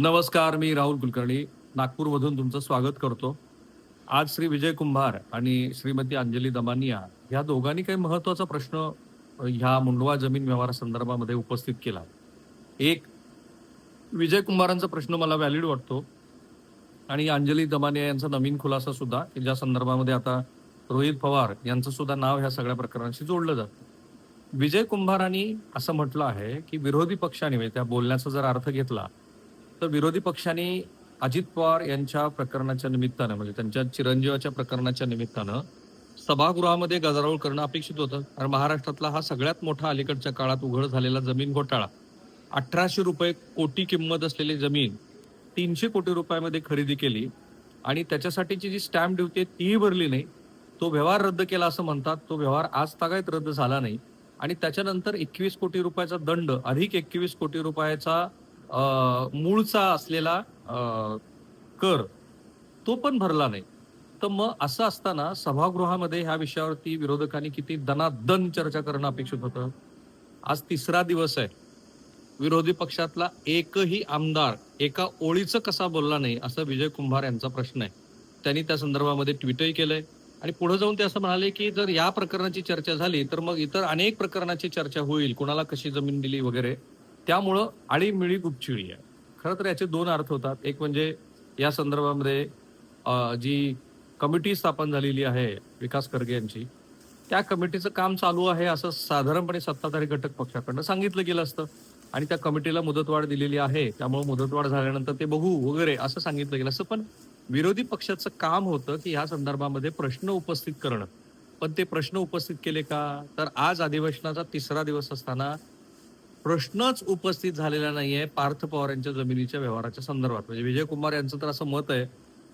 नमस्कार मी राहुल कुलकर्णी. नागपूरमधून तुमचं स्वागत करतो. आज श्री विजय कुंभार आणि श्रीमती अंजली दमानिया ह्या दोघांनी काही महत्त्वाचा प्रश्न ह्या मुंडवा जमीन व्यवहारासंदर्भामध्ये उपस्थित केला. एक विजय कुंभारांचा प्रश्न मला व्हॅलिड वाटतो आणि अंजली दमानिया यांचा नवीन खुलासा सुद्धा की ज्या संदर्भामध्ये आता रोहित पवार यांचं सुद्धा नाव ह्या सगळ्या प्रकरणाशी जोडलं जातं. विजय कुंभारांनी असं म्हटलं आहे की विरोधी पक्षाने त्या बोलण्याचा जर अर्थ घेतला तर विरोधी पक्षांनी अजित पवार यांच्या प्रकरणाच्या निमित्तानं म्हणजे त्यांच्या चिरंजीवाच्या प्रकरणाच्या निमित्तानं सभागृहामध्ये गदारोळ करणं अपेक्षित होतं. कारण महाराष्ट्रातला हा सगळ्यात मोठा अलीकडच्या काळात उघड झालेला जमीन घोटाळा. अठराशे रुपये कोटी किंमत असलेली जमीन तीनशे कोटी रुपयामध्ये खरेदी केली आणि त्याच्यासाठीची जी स्टॅम्प ड्युटी आहे तीही भरली नाही. तो व्यवहार रद्द केला असं म्हणतात. तो व्यवहार आज तागायत रद्द झाला नाही. आणि त्याच्यानंतर एकवीस कोटी रुपयाचा दंड अधिक एकवीस कोटी रुपयाचा मूळचा असलेला कर तो पण भरला नाही. तर मग असं असताना सभागृहामध्ये ह्या विषयावरती विरोधकांनी किती दनादन चर्चा करणं अपेक्षित होतं. आज तिसरा दिवस आहे. विरोधी पक्षातला एकही आमदार एका ओळीचं कसा बोलला नाही असा विजय कुंभार यांचा प्रश्न आहे. त्यांनी त्या संदर्भामध्ये ट्विटही केलंय. आणि पुढे जाऊन ते असं म्हणाले की जर या प्रकरणाची चर्चा झाली तर मग इतर अनेक प्रकरणाची चर्चा होईल. कुणाला कशी जमीन दिली वगैरे. त्यामुळं आळीमिळी गुपचिळी आहे. खरं तर याचे दोन अर्थ होतात. एक म्हणजे या संदर्भामध्ये जी कमिटी स्थापन झालेली आहे विकास खरगे यांची त्या कमिटीचं काम चालू आहे असं साधारणपणे सत्ताधारी घटक पक्षाकडनं सांगितलं गेलं असतं. आणि त्या कमिटीला मुदतवाढ दिलेली आहे. त्यामुळे मुदतवाढ झाल्यानंतर ते बघू वगैरे असं सांगितलं गेलं असतं. पण विरोधी पक्षाचं काम होतं की ह्या संदर्भामध्ये प्रश्न उपस्थित करणं. पण ते प्रश्न उपस्थित केले का? तर आज अधिवेशनाचा तिसरा दिवस असताना प्रश्नच उपस्थित झालेला नाहीये पार्थ पवार यांच्या जमिनीच्या व्यवहाराच्या संदर्भात. म्हणजे विजय कुमार यांचं तर असं मत आहे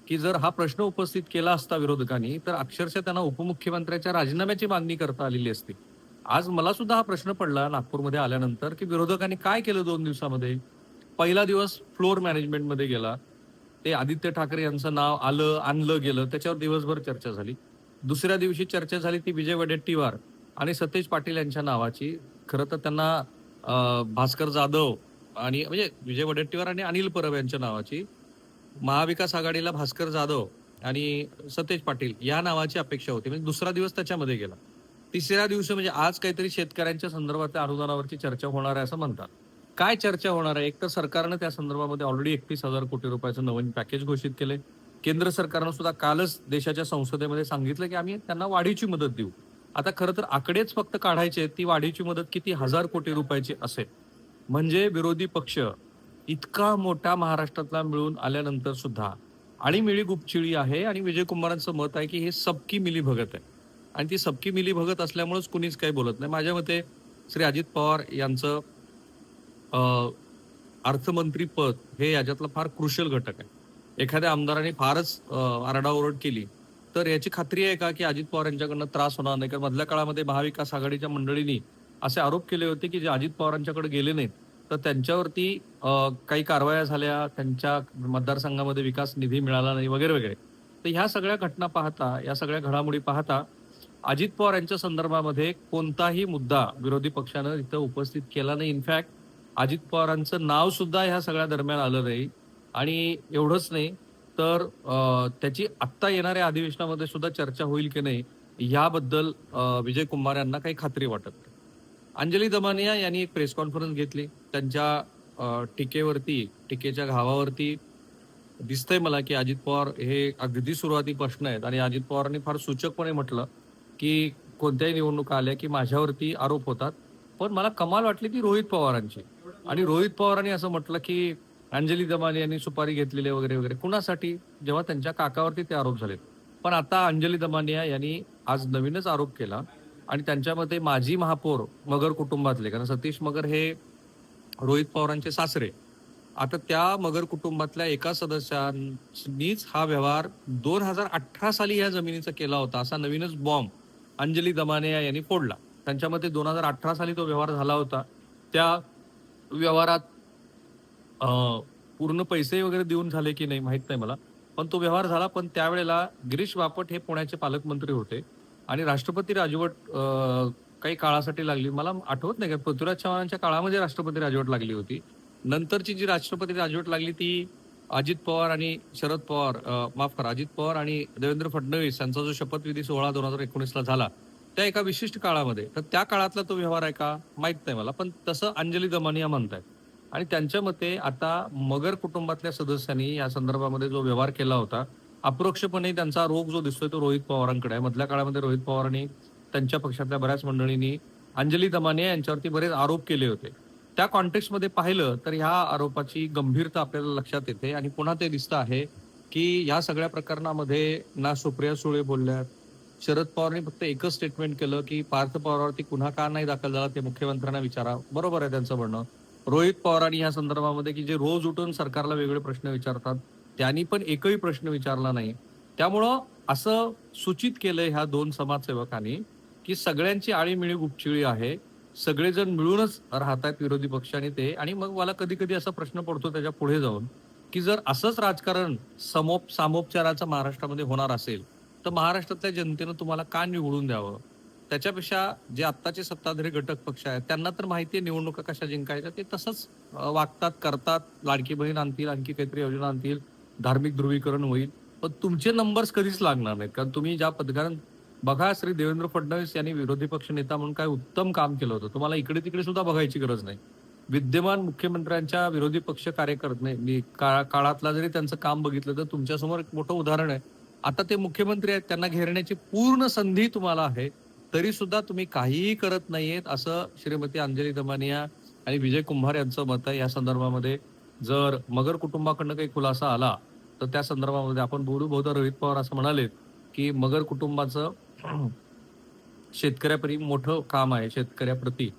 की जर हा प्रश्न उपस्थित केला असता विरोधकांनी तर अक्षरशः त्यांना उपमुख्यमंत्र्याच्या राजीनाम्याची मागणी करता आलेली असती. आज मला सुद्धा हा प्रश्न पडला नागपूरमध्ये आल्यानंतर की विरोधकांनी काय केलं दोन दिवसामध्ये? पहिला दिवस फ्लोअर मॅनेजमेंटमध्ये गेला. ते आदित्य ठाकरे यांचं नाव आलं आणलं गेलं त्याच्यावर दिवसभर चर्चा झाली. दुसऱ्या दिवशी चर्चा झाली ती विजय वडेट्टीवार आणि सतेज पाटील यांच्या नावाची. खरं तर त्यांना भास्कर जाधव आणि म्हणजे विजय वडेट्टीवार आणि अनिल परब यांच्या नावाची महाविकास आघाडीला भास्कर जाधव आणि सतेज पाटील या नावाची अपेक्षा होती. म्हणजे दुसरा दिवस त्याच्यामध्ये गेला. तिसऱ्या दिवशी म्हणजे आज काहीतरी शेतकऱ्यांच्या संदर्भात अनुदानावरची चर्चा होणार आहे असं म्हणतात. काय चर्चा होणार आहे? एक तर सरकारनं त्या संदर्भामध्ये ऑलरेडी एकतीस हजार कोटी रुपयाचं नवीन पॅकेज घोषित केले केंद्र सरकारनं सुद्धा कालच देशाच्या संसदेमध्ये सांगितलं की आम्ही त्यांना वाढीची मदत देऊ. आता खरं तर आकडेच फक्त काढायचे आहेत, ती वाढीची मदत किती हजार कोटी रुपयाची असेल. म्हणजे विरोधी पक्ष इतका मोठा महाराष्ट्रातला मिळून आल्यानंतर सुद्धा आणि मिळी गुपचिळी आहे आणि विजय कुमारांचं मत आहे की हे सबकी मिली भगत आहे. आणि ती सबकी मिली भगत असल्यामुळेच कुणीच काही बोलत नाही. माझ्या मते श्री अजित पवार यांचं अर्थमंत्री पद हे याच्यातला फार क्रुशल घटक आहे. एखाद्या आमदाराने फारच आरडाओरड केली तर याची खात्री आहे का की अजित पवार यांच्याकडनं त्रास होणार नाही? कारण मधल्या काळामध्ये महाविकास आघाडीच्या मंडळींनी असे आरोप केले होते की जे अजित पवारांच्याकडे गेले नाहीत. तर त्यांच्यावरती काही कारवाया झाल्या त्यांच्या मतदारसंघामध्ये विकास निधी मिळाला नाही वगैरे वगैरे. तर ह्या सगळ्या घटना पाहता या सगळ्या घडामोडी पाहता अजित पवार यांच्या संदर्भामध्ये कोणताही मुद्दा विरोधी पक्षानं इथं उपस्थित केला नाही. इनफॅक्ट अजित पवारांचं नाव सुद्धा ह्या सगळ्या दरम्यान आलं नाही. आणि एवढंच नाही तर त्याची आत्ता येणाऱ्या अधिवेशनामध्ये सुद्धा चर्चा होईल की नाही याबद्दल विजय कुमार यांना काही खात्री वाटत नाही. अंजली दमानिया यांनी एक प्रेस कॉन्फरन्स घेतली. त्यांच्या टीकेवरती टीकेच्या घावावरती दिसतंय मला की अजित पवार हे अगदी सुरुवाती प्रश्न आहेत. आणि अजित पवारांनी फार सूचकपणे म्हटलं की कोणत्याही निवडणुका आल्या की माझ्यावरती आरोप होतात. पण मला कमाल वाटली ती रोहित पवारांची. आणि रोहित पवारांनी असं म्हटलं की अंजली दमानी यांनी सुपारी घेतलेली वगैरे वगैरे. कुणासाठी? जेव्हा त्यांच्या काकावरती ते आरोप झालेत. पण आता अंजली दमानिया यांनी आज नवीनच आरोप केला आणि त्यांच्यामध्ये माजी महापौर मगर कुटुंबातले कारण सतीश मगर हे रोहित पवारांचे सासरे. आता त्या मगर कुटुंबातल्या एका सदस्यांनीच हा व्यवहार दोन हजार अठरा साली या जमिनीचा केला होता असा नवीनच बॉम्ब अंजली दमानिया यांनी फोडला. त्यांच्यामध्ये दोन हजार अठरा साली तो व्यवहार झाला होता. त्या व्यवहारात अं, पूर्ण पैसे वगैरे देऊन झाले की नाही माहीत नाही मला. पण तो व्यवहार झाला पण त्यावेळेला गिरीश बापट हे पुण्याचे पालकमंत्री होते. आणि राष्ट्रपती राजवट काही काळासाठी लागली. मला आठवत नाही का पृथ्वीराज चव्हाणांच्या काळामध्ये राष्ट्रपती राजवट लागली होती. नंतरची जी राष्ट्रपती राजवट लागली ती अजित पवार आणि शरद पवार अ, माफ करा अजित पवार आणि देवेंद्र फडणवीस यांचा जो शपथविधी सोहळा दोन हजार एकोणीसला झाला त्या एका विशिष्ट काळामध्ये. तर त्या काळातला तो व्यवहार आहे का? माहीत नाही मला. पण तसं अंजली दमानिया म्हणतायत. आणि त्यांच्या मते आता मगर कुटुंबातल्या सदस्यांनी या संदर्भामध्ये जो व्यवहार केला होता अप्रोक्षपणे त्यांचा रोग जो दिसतोय तो रोहित पवारांकडे आहे. मधल्या काळामध्ये रोहित पवारांनी त्यांच्या पक्षातल्या बऱ्याच मंडळींनी अंजली दमाने यांच्यावरती बरेच आरोप केले होते. त्या कॉन्टेक्स्टमध्ये पाहिलं तर ह्या आरोपाची गंभीरता आपल्याला लक्षात येते आणि पुन्हा ते दिसतं आहे की ह्या सगळ्या प्रकरणामध्ये ना सुप्रिया सुळे बोलल्यात. शरद पवारांनी फक्त एकच स्टेटमेंट केलं की पार्थ पवारवरती गुन्हा का नाही दाखल झाला ते मुख्यमंत्र्यांना विचारा. बरोबर आहे त्यांचं म्हणणं. रोहित पवारांनी या संदर्भामध्ये की जे रोज उठून सरकारला वेगळे प्रश्न विचारतात त्यांनी पण एकही प्रश्न विचारला नाही. त्यामुळं असं सूचित केलंय ह्या दोन समाजसेवकांनी की सगळ्यांची आळीमिळी गुपचिळी आहे सगळेजण मिळूनच राहतात विरोधी पक्षाने ते. आणि मग मला कधी कधी असा प्रश्न पडतो त्याच्या पुढे जाऊन की जर असंच राजकारण समोप सामोपचाराचं महाराष्ट्रामध्ये होणार असेल तर महाराष्ट्रातल्या जनतेनं तुम्हाला का निवडून द्यावं? त्याच्यापेक्षा जे आत्ताचे सत्ताधारी घटक पक्ष आहेत त्यांना तर माहिती आहे निवडणुका कशा जिंकायच्या ते तसंच वागतात करतात. लाडकी बहीण आणतील आणखी काहीतरी योजना आणतील धार्मिक ध्रुवीकरण होईल. पण तुमचे नंबर्स कधीच लागणार नाहीत. कारण तुम्ही ज्या पदकारण बघा श्री देवेंद्र फडणवीस यांनी विरोधी पक्ष नेता म्हणून काय उत्तम काम केलं होतं. तुम्हाला इकडे तिकडे सुद्धा बघायची गरज नाही. विद्यमान मुख्यमंत्र्यांच्या विरोधी पक्ष कार्यकर्ते काळा- काळातला जरी त्यांचं काम बघितलं तर तुमच्यासमोर एक मोठं उदाहरण आहे. आता ते मुख्यमंत्री आहेत त्यांना घेरण्याची पूर्ण संधी तुम्हाला आहे. तरी सुद्धा तुम्ही काहीही करत नाहीयेत असं श्रीमती अंजली दमानिया आणि विजय कुंभार यांचं मत आहे. या संदर्भामध्ये जर मगर कुटुंबाकडनं काही खुलासा आला तर त्या संदर्भामध्ये आपण बोलू. बहुधा रोहित पवार असं म्हणाले की मगर कुटुंबाचं शेतकऱ्यापरी मोठं काम आहे शेतकऱ्याप्रती.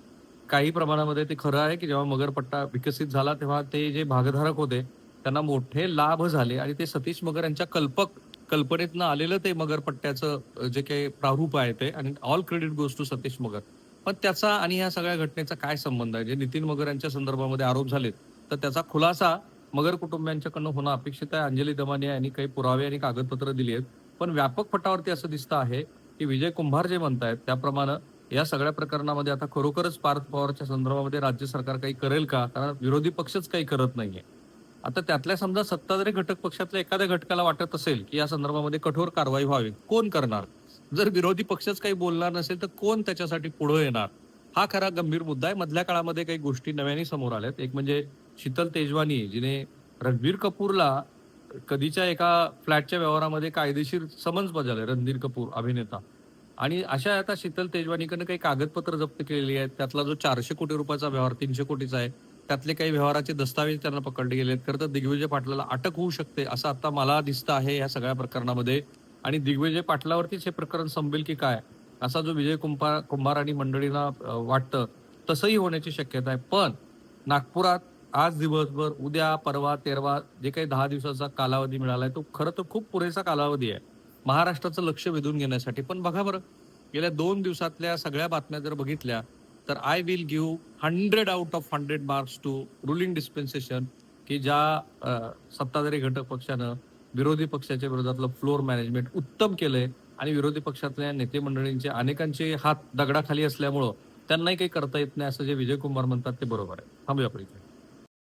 काही प्रमाणामध्ये ते खरं आहे की जेव्हा मगरपट्टा विकसित झाला तेव्हा ते जे भागधारक होते त्यांना मोठे लाभ झाले आणि ते सतीश मगर यांच्या कल्पक कल्पनेतनं आलेलं ते मगरपट्ट्याचं पट्ट्याचं जे काही प्रारूप आहे ते आणि all credit goes to Satish Magar. पण त्याचा आणि या सगळ्या घटनेचा काय संबंध आहे? जे नितीन मगर यांच्या संदर्भामध्ये आरोप झालेत तर त्याचा खुलासा मगर कुटुंबियांच्याकडनं होणं अपेक्षित आहे. अंजली दमानिया यांनी काही पुरावे आणि कागदपत्र दिली आहेत. पण व्यापक पटावरती असं दिसतं आहे की विजय कुंभार जे म्हणतायत त्याप्रमाणे या सगळ्या प्रकरणामध्ये आता खरोखरच पार्थ पवारच्या संदर्भामध्ये राज्य सरकार काही करेल का? कारण विरोधी पक्षच काही करत नाहीये. आता त्यातल्या समजा सत्ताधारी घटक पक्षातल्या एखाद्या घटकाला वाटत असेल की या संदर्भामध्ये कठोर कारवाई व्हावी कोण करणार? जर विरोधी पक्षच काही बोलणार नसेल तर कोण त्याच्यासाठी पुढे येणार? हा खरा गंभीर मुद्दा आहे. मधल्या काळामध्ये काही गोष्टी नव्याने समोर आल्यात. एक म्हणजे शीतल तेजवानी जिने रणबीर कपूरला कधीच्या एका फ्लॅटच्या व्यवहारामध्ये कायदेशीर समन्स बजावले रणधीर कपूर अभिनेता. आणि अशा आता शीतल तेजवानीकडनं काही कागदपत्र जप्त केलेली आहेत. त्यातला जो चारशे कोटी रुपयाचा व्यवहार तीनशे कोटीचा आहे त्यातले काही व्यवहाराचे दस्तावेज त्यांना पकडले गेले आहेत खरं तर दिग्विजय पाटलाला अटक होऊ शकते असं आता मला दिसतं आहे या सगळ्या प्रकरणामध्ये. आणि दिग्विजय पाटलावरतीच हे प्रकरण संपेल की काय असा जो विजय कुंभार कुंभार आणि मंडळींना वाटतं तसंही होण्याची शक्यता आहे. पण नागपुरात आज दिवसभर उद्या परवा तेरवा जे काही दहा दिवसाचा कालावधी मिळाला आहे तो खरं तर खूप पुरेसा कालावधी आहे. महाराष्ट्राचं लक्ष वेधून घेण्यासाठी. पण बघा बरं गेल्या दोन दिवसातल्या सगळ्या बातम्या जर बघितल्या तर I will give hundred out of hundred marks to ruling dispensation की ज्या सत्ताधारी घटक पक्षानं विरोधी पक्षाच्या विरोधातलं फ्लोअर मॅनेजमेंट उत्तम केलंय आणि विरोधी पक्षातल्या नेते मंडळींचे अनेकांचे हात दगडाखाली असल्यामुळं त्यांनाही काही करता येत नाही असं जे विजय कुमार म्हणतात ते बरोबर आहे. थांबूया आपण इथे